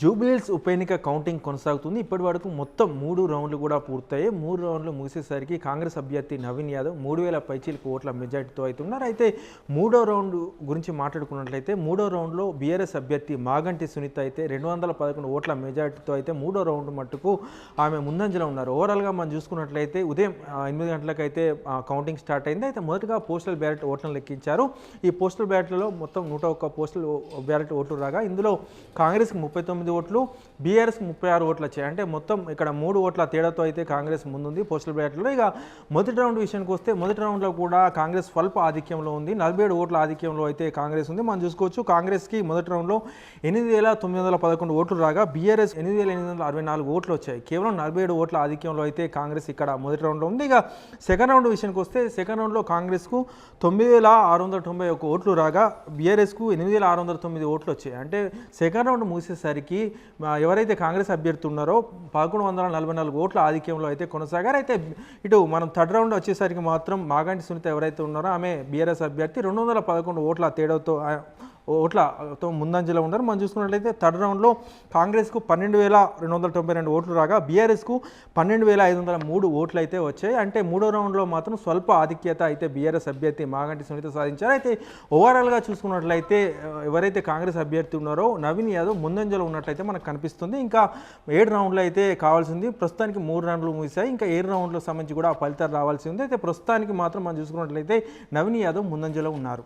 జూబ్లీహిల్స్ ఉప ఎన్నిక కౌంటింగ్ కొనసాగుతుంది. ఇప్పటి వరకు మొత్తం మూడు రౌండ్లు కూడా పూర్తయ్యాయి. మూడు రౌండ్లు ముగిసేసరికి కాంగ్రెస్ అభ్యర్థి నవీన్ యాదవ్ మూడు వేల పైచీలకు ఓట్ల మెజార్టీతో అవుతున్నారు అయితే మూడో రౌండ్ గురించి మాట్లాడుకున్నట్లయితే మూడో రౌండ్లో బీఆర్ఎస్ అభ్యర్థి మాగంటి సునీత అయితే రెండు వందల పదకొండు ఓట్ల మెజార్టీతో అయితే మూడో రౌండ్ మట్టుకు ఆమె ముందంజలో ఉన్నారు. ఓవరాల్గా మనం చూసుకున్నట్లయితే ఉదయం ఎనిమిది గంటలకైతే ఆ, కౌంటింగ్ స్టార్ట్ అయింది. అయితే మొదటగా పోస్టల్ బ్యాలెట్ ఓట్లను లెక్కించారు. ఈ పోస్టల్ బ్యాలెట్లో మొత్తం నూట ఒక్క పోస్టల్ బ్యాలెట్ ఓట్లు రాగా ఇందులో కాంగ్రెస్కి ముప్పై తొమ్మిది ఓట్లు బీఆర్ఎస్ ముప్పై ఆరు ఓట్లు వచ్చాయి. అంటే మొత్తం ఇక్కడ మూడు ఓట్ల తేడాతో అయితే కాంగ్రెస్ ముందుంది పోస్టల్ బ్యాలెట్లో. ఇక మొదటి రౌండ్ విషయానికి వస్తే మొదటి రౌండ్లో కూడా కాంగ్రెస్ స్వల్ప ఆధిక్యంలో ఉంది. నలభై ఏడు ఓట్ల ఆధిక్యంలో అయితే కాంగ్రెస్ ఉంది. మనం చూసుకోవచ్చు కాంగ్రెస్కి మొదటి రౌండ్లో ఎనిమిది వేల తొమ్మిది వందల పదకొండు ఓట్లు రాగా బీఆర్ఎస్ ఎనిమిది వేల ఎనిమిది వందల అరవై నాలుగు ఓట్లు వచ్చాయి. కేవలం నలభై ఏడు ఓట్ల ఆధిక్యంలో అయితే కాంగ్రెస్ ఇక్కడ మొదటి రౌండ్లో ఉంది. ఇక సెకండ్ రౌండ్ విషయానికి వస్తే సెకండ్ రౌండ్లో కాంగ్రెస్కు తొమ్మిది వేల ఆరు వందల తొంభై ఒక ఓట్లు రాగా బీఆర్ఎస్కు ఎనిమిది వేల ఆరు వందల తొమ్మిది ఓట్లు వచ్చాయి. అంటే సెకండ్ రౌండ్ ముగిసేసరికి ఆ, ఎవరైతే కాంగ్రెస్ అభ్యర్థి ఉన్నారో పదకొండు వందల నలభై నాలుగు ఓట్ల ఆధిక్యంలో అయితే కొనసాగారు అయితే ఇటు మనం థర్డ్ రౌండ్ వచ్చేసరికి మాత్రం మాగంటి సునీత ఎవరైతే ఉన్నారో ఆమె బీఆర్ఎస్ అభ్యర్థి రెండు వందల పదకొండు ఓట్ల తేడాతో ఓట్లతో ముందంజలో ఉన్నారు. మనం చూసుకున్నట్లయితే థర్డ్ రౌండ్లో కాంగ్రెస్కు పన్నెండు వేల రెండు వందల తొంభై రెండు ఓట్లు రాగా బీఆర్ఎస్కు పన్నెండు వేల ఐదు వందల మూడు ఓట్లు అయితే వచ్చాయి. అంటే మూడో రౌండ్లో మాత్రం స్వల్ప ఆధిక్యత అయితే బీఆర్ఎస్ అభ్యర్థి మాగంటి సునీత సాధించారు. అయితే ఓవరాల్గా చూసుకున్నట్లయితే ఎవరైతే కాంగ్రెస్ అభ్యర్థి ఉన్నారో నవీన్ యాదవ్ ముందంజలో ఉన్నట్లయితే మనకు కనిపిస్తుంది. ఇంకా ఏడు రౌండ్లు అయితే కావాల్సింది. ప్రస్తుతానికి మూడు రౌండ్లు ముగిశాయి. ఇంకా ఏడు రౌండ్లకు సంబంధించి కూడా ఫలితాలు రావాల్సి ఉంది. అయితే ప్రస్తుతానికి మాత్రం మనం చూసుకున్నట్లయితే నవీన్ యాదవ్ ముందంజలో ఉన్నారు.